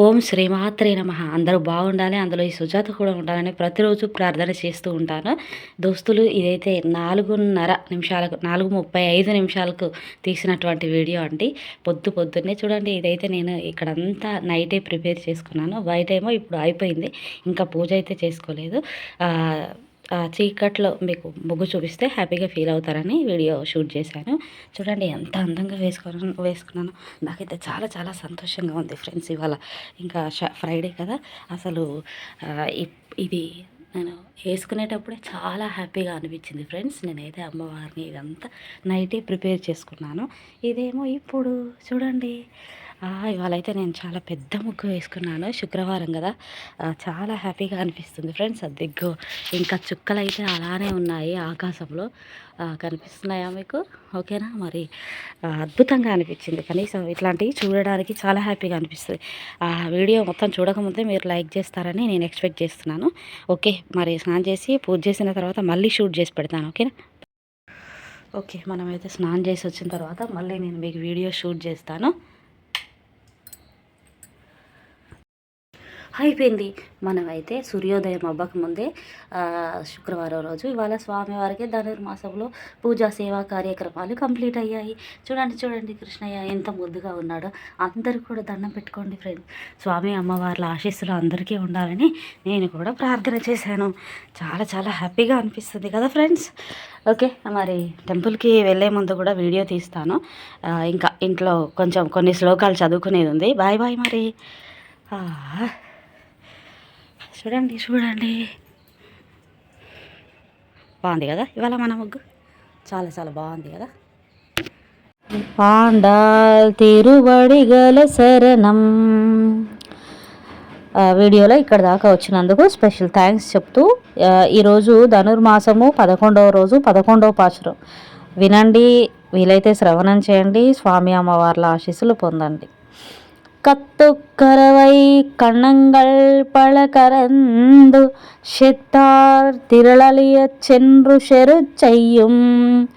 ఓం శ్రీమాత్రే నమ. అందరూ బాగుండాలి అందులో ఈ సుజాత కూడా ఉండాలని ప్రతిరోజు ప్రార్థన చేస్తూ ఉంటాను. దోస్తులు ఇదైతే నాలుగున్నర నిమిషాలకు నాలుగు ముప్పై ఐదు నిమిషాలకు తీసినటువంటి వీడియో అండి. పొద్దు పొద్దున్నే చూడండి ఇదైతే నేను ఇక్కడంతా నైటే ప్రిపేర్ చేసుకున్నాను. బయట ఏమో ఇప్పుడు అయిపోయింది ఇంకా పూజ అయితే చేసుకోలేదు. చీకట్లో మీకు ముగ్గు చూపిస్తే హ్యాపీగా ఫీల్ అవుతారని వీడియో షూట్ చేశాను. చూడండి ఎంత అందంగా వేసుకున్నాను వేసుకున్నాను. నాకైతే చాలా చాలా సంతోషంగా ఉంది ఫ్రెండ్స్ ఇవాళ. ఇంకా ఫ్రైడే కదా. అసలు ఇప్- ఇది నేను వేసుకునేటప్పుడే చాలా హ్యాపీగా అనిపించింది ఫ్రెండ్స్. నేనైతే అమ్మవారిని ఇదంతా నైటే ప్రిపేర్ చేసుకున్నాను. ఇదేమో ఇప్పుడు చూడండి. ఇవాళైతే ఇవాళ అయితే నేను చాలా పెద్ద ముగ్గు వేసుకున్నాను. శుక్రవారం కదా. చాలా హ్యాపీగా అనిపిస్తుంది ఫ్రెండ్స్. అది దిగ్గు ఇంకా చుక్కలు అయితే అలానే ఉన్నాయి ఆకాశంలో. కనిపిస్తున్నాయా మీకు? ఓకేనా? మరి అద్భుతంగా అనిపించింది. కనీసం ఇట్లాంటివి చూడడానికి చాలా హ్యాపీగా అనిపిస్తుంది. ఆ వీడియో మొత్తం చూడకముందే మీరు లైక్ చేస్తారని నేను ఎక్స్పెక్ట్ చేస్తున్నాను. ఓకే మరి స్నానం చేసి పూజ చేసిన తర్వాత మళ్ళీ షూట్ చేసి పెడతాను. ఓకేనా? ఓకే మనమైతే స్నానం చేసి వచ్చిన తర్వాత మళ్ళీ నేను మీకు వీడియో షూట్ చేస్తాను. అయిపోయింది. మనమైతే సూర్యోదయం అవ్వక ముందే శుక్రవారం రోజు ఇవాళ స్వామివారికి ధనుర్మాసంలో పూజా సేవా కార్యక్రమాలు కంప్లీట్ అయ్యాయి. చూడండి చూడండి కృష్ణయ్య ఎంత ముద్దుగా ఉన్నాడో. అందరూ కూడా దండం పెట్టుకోండి ఫ్రెండ్స్. స్వామి అమ్మవార్ల ఆశీస్సులు అందరికీ ఉండాలని నేను కూడా ప్రార్థన చేశాను. చాలా చాలా హ్యాపీగా అనిపిస్తుంది కదా ఫ్రెండ్స్. ఓకే మరి టెంపుల్కి వెళ్ళే ముందు కూడా వీడియో తీస్తాను. ఇంకా ఇంట్లో కొంచెం కొన్ని శ్లోకాలు చదువుకునేది ఉంది. బాయ్ బాయ్ మరి. చూడండి చూడండి. బాగుంది కదా? ఇవాళ మన ముగ్గు? చాలా చాలా బాగుంది కదా? పాండాల్ తిరువడిగల శరణం. వీడియోలో ఇక్కడ దాకా వచ్చినందుకు స్పెషల్ థ్యాంక్స్ చెప్తూ ఈరోజు ధనుర్మాసము పదకొండవ రోజు పదకొండవ పాచురం వినండి వీలైతే శ్రవణం చేయండి స్వామి అమ్మవార్ల ఆశీస్సులు పొందండి. கத்துக்கரவை கண்ணங்கள் பல கரந்து செத்தார் திரளலியச் சென்று செரு செய்யும்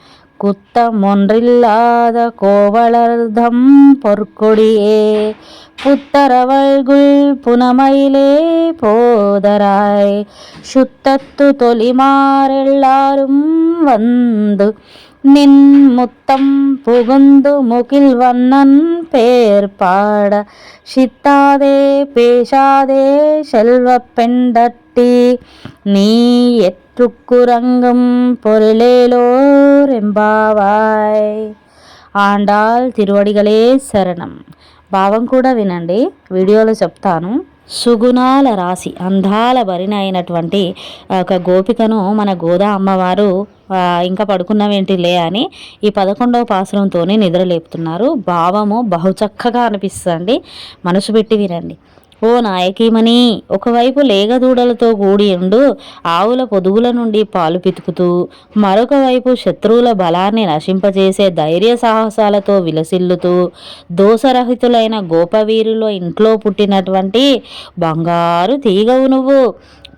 குத்தமொன்றில்லாத கோவலர்தம் பொற்கொடியே புத்தரவள்குள் புனமயிலே போதராய். சுத்தத்து தொலிமாரெல்லாரும் வந்து நின் முத்தம் புகுந்து முகில் வண்ணன் பேர் பாட சித்தாதே பேசாதே செல்வ பெண்டட்டி நீ எற்றுக்குரங்கும் பொருளேலோர் ఎంబావాయ్ ఆండాల్ తిరువడిగలే శరణం భావం కూడా వినండి వీడియోలో చెప్తాను సుగుణాల రాశి అందాల భరిణ అయినటువంటి ఒక గోపికను మన గోదా అమ్మవారు ఆ, ఇంకా పడుకున్నవేంటిలే అని ఈ పదకొండవ పాశ్రమంతోనే నిద్ర లేపుతున్నారు. భావము బహుచక్కగా అనిపిస్తుంది మనసు పెట్టి వినండి. ఓ నాయకీమణి ఒకవైపు లేగదూడలతో కూడి ఉండు ఆవుల పొదుగుల నుండి పాలు పితుకుతూ మరొక వైపు శత్రువుల బలాన్ని నశింపజేసే ధైర్య సాహసాలతో విలసిల్లుతూ దోషరహితులైన గోపవీరులో ఇంట్లో పుట్టినటువంటి బంగారు తీగవు నువ్వు.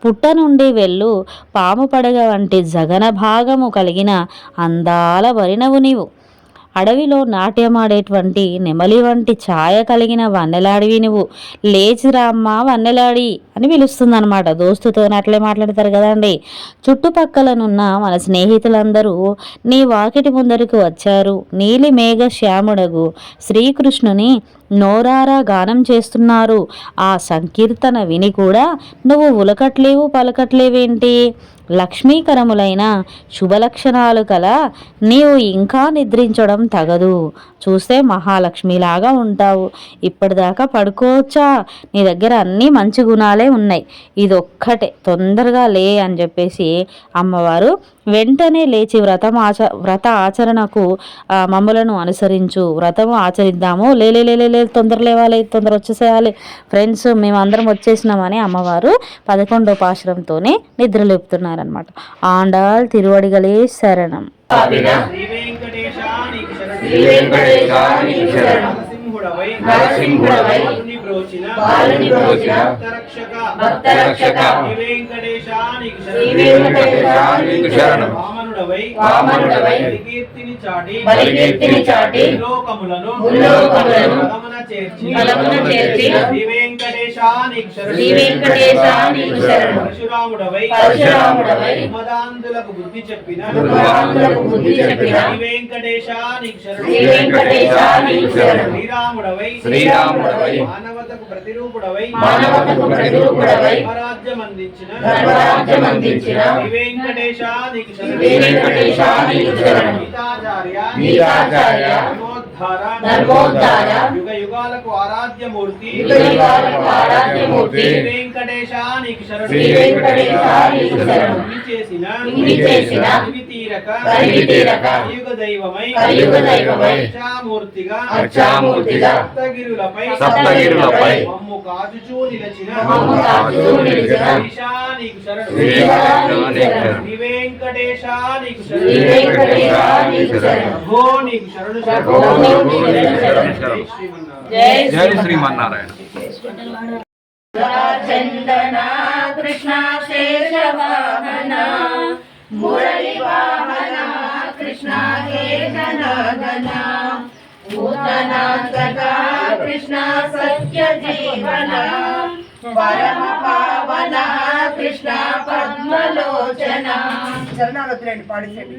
పుట్ట నుండి వెళ్ళు పాము పడగ వంటి జగన భాగము కలిగిన అందాల వరినవు నీవు. అడవిలో నాట్యమాడేటువంటి నెమలి వంటి ఛాయ కలిగిన వన్నెలాడివి నువ్వు. లేచిరామ్మ వన్నెలాడి అని పిలుస్తుందనమాట దోస్తుతో అట్లే మాట్లాడతారు కదండి. చుట్టుపక్కలనున్న మన స్నేహితులందరూ నీ వాకిటి ముందరకు వచ్చారు. నీలి మేఘ శ్యాముడగు శ్రీకృష్ణుని నోరారా గానం చేస్తున్నారు. ఆ సంకీర్తన విని కూడా నువ్వు ఉలకట్లేవు పలకట్లేవేంటి? లక్ష్మీకరములైన శుభలక్షణాలు కల నీవు ఇంకా నిద్రించడం తగదు. చూస్తే మహాలక్ష్మిలాగా ఉంటావు. ఇప్పటిదాకా పడుకోవచ్చా? నీ దగ్గర అన్నీ మంచి గుణాలే ఉన్నాయి. ఇది ఒక్కటే తొందరగా లే అని చెప్పేసి అమ్మవారు వెంటనే లేచి వ్రతం ఆచ వ్రత ఆచరణకు మమ్మలను మమ్ములను అనుసరించు. వ్రతము ఆచరిద్దాము. లే లే లే లే, తొందర లేవాలి తొందర వచ్చేసేయాలి. ఫ్రెండ్స్ మేమందరం వచ్చేసినామని అమ్మవారు పదకొండో పాశ్రంతోనే నిద్రలేపుతున్నారనమాట ఆండాల్ తిరువడిగలే శరణం శ్రీ వెంకటేశానికి శరణం. శ్రీ వెంకటేశానికి శరణం. నరసింహుడవై నరసింహుడవై భక్తరక్షక శరణం. వామనుడవై బలికీర్తిని చాటి చేర్చి పరశురాముడవై పరశురాముడవై ఉన్మదాంధులకు బుద్ధి చెప్పిన ఉన్మదాంధులకు బుద్ధి చెప్పిన శ్రీ వెంకటేశా నీకు శరణు శ్రీ వెంకటేశా నీకు శరణు. శ్రీరాముడవై శ్రీరాముడవై మానవతకు ప్రతిరూపుడవై మానవతకు ప్రతిరూపుడవై ధర్మరాజ్యం అందించిన ధర్మరాజ్యం అందించిన శ్రీ వెంకటేశా నీకు శరణు శ్రీ వెంకటేశా నీకు శరణు. గీతాచార్య గీతాచార్య ధర్మోద్ధార ధర్మోద్ధార యుగ యుగాలకు ఆరాధ్యమూర్తి యుగ యుగాలకు ఆరాధ్యమూర్తి శ్రీ వెంకటేశా నీకు శరణు శ్రీ వెంకటేశా నీకు శరణు. చేసిన చేసిన ఇవి తీరక ఇవి తీరక కలియుగ దైవమై కలియుగ దైవమై అక్షామూర్తిగా అక్షామూర్తిగా సప్తగిరులపై సప్తగిరులపై మమ్ము కాచుచూ నిలచిన మమ్ము కాచుచూ నిలిచిన నీకు శరణు శ్రీ వెంకటేశా నీకు శరణు. శ్రీ వెంకటేశా నీకు శ్రీ శరణు వెంకటేశా నీకు శరణు. ప్రభో నీకు శరణు ప్రభో నీకు శరణు. శరణు. జై శ్రీమన్నారాయణ జై జై శ్రీమన్నారాయణ చందన కృష్ణ శేషవాహన మురళి వాహన కృష్ణ కేశనాదన భూతనాథక కృష్ణ సత్య జీవన పరమ పావన కృష్ణ పద్మలోచన. చరణాలు వద్దులేండి పాడించండి